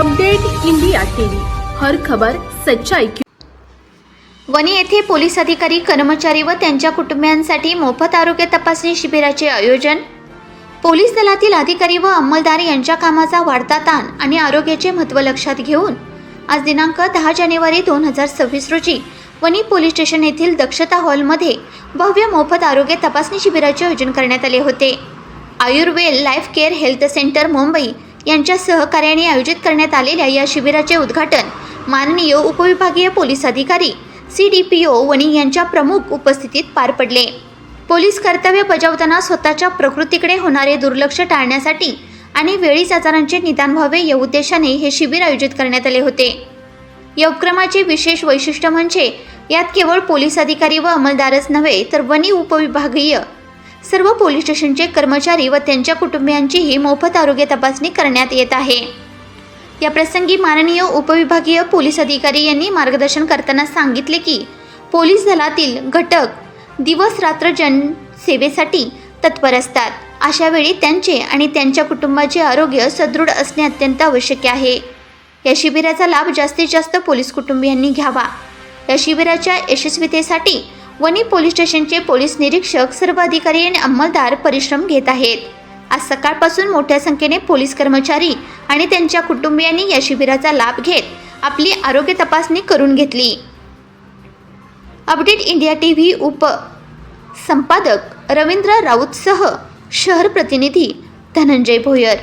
Update India TV. हर खबर सच्चाई की वणी येथे पोलीस अधिकारी कर्मचारी व त्यांच्या कुटुंबियांसाठी मोफत आरोग्य तपासणी शिबिराचे आयोजन. पोलीस दलातील अधिकारी व अंमलदार यांच्या कामाचा वाढता ताण आणि आरोग्याचे महत्त्व लक्षात घेऊन आज दिनांक दहा जानेवारी दोन हजार सव्वीस रोजी वणी पोलीस स्टेशन येथील दक्षता हॉलमध्ये भव्य मोफत आरोग्य तपासणी शिबिराचे आयोजन करण्यात आले होते. Ayurved life care health centre Mumbai यांच्या सहकार्याने आयोजित करण्यात आलेल्या या शिबिराचे उद्घाटन माननीय उपविभागीय पोलीस अधिकारी C D P O Wani यांच्या प्रमुख उपस्थितीत पार पडले. पोलीस कर्तव्य बजावताना स्वतःच्या प्रकृतीकडे होणारे दुर्लक्ष टाळण्यासाठी आणि वेळीच आजारांचे निदान व्हावे या उद्देशाने हे शिबिर आयोजित करण्यात आले होते. या उपक्रमाचे विशेष वैशिष्ट्य म्हणजे यात केवळ पोलीस अधिकारी व अंमलदारच नव्हे तर वनी उपविभागीय सर्व पोलीस स्टेशनचे कर्मचारी व त्यांच्या कुटुंबियांचीही मोफत आरोग्य तपासणी करण्यात येत आहे. या प्रसंगी माननीय उपविभागीय पोलीस अधिकारी यांनी मार्गदर्शन करताना सांगितले की पोलीस दलातील घटक दिवस रात्र जनसेवेसाठी तत्पर असतात. अशावेळी त्यांचे आणि त्यांच्या कुटुंबाचे आरोग्य सदृढ असणे अत्यंत आवश्यक आहे. या शिबिराचा लाभ जास्तीत जास्त पोलीस कुटुंबियांनी घ्यावा. या शिबिराच्या यशस्वीतेसाठी वणी पोलीस स्टेशनचे पोलीस निरीक्षक सर्व अधिकारी आणि अंमलदार परिश्रम घेत आहेत. आज सकाळपासून मोठ्या संख्येने पोलीस कर्मचारी आणि त्यांच्या कुटुंबियांनी या शिबिराचा लाभ घेत आपली आरोग्य तपासणी करून घेतली. अपडेट इंडिया टी व्ही उप संपादक रवींद्र राऊतसह शहर प्रतिनिधी धनंजय भोयर.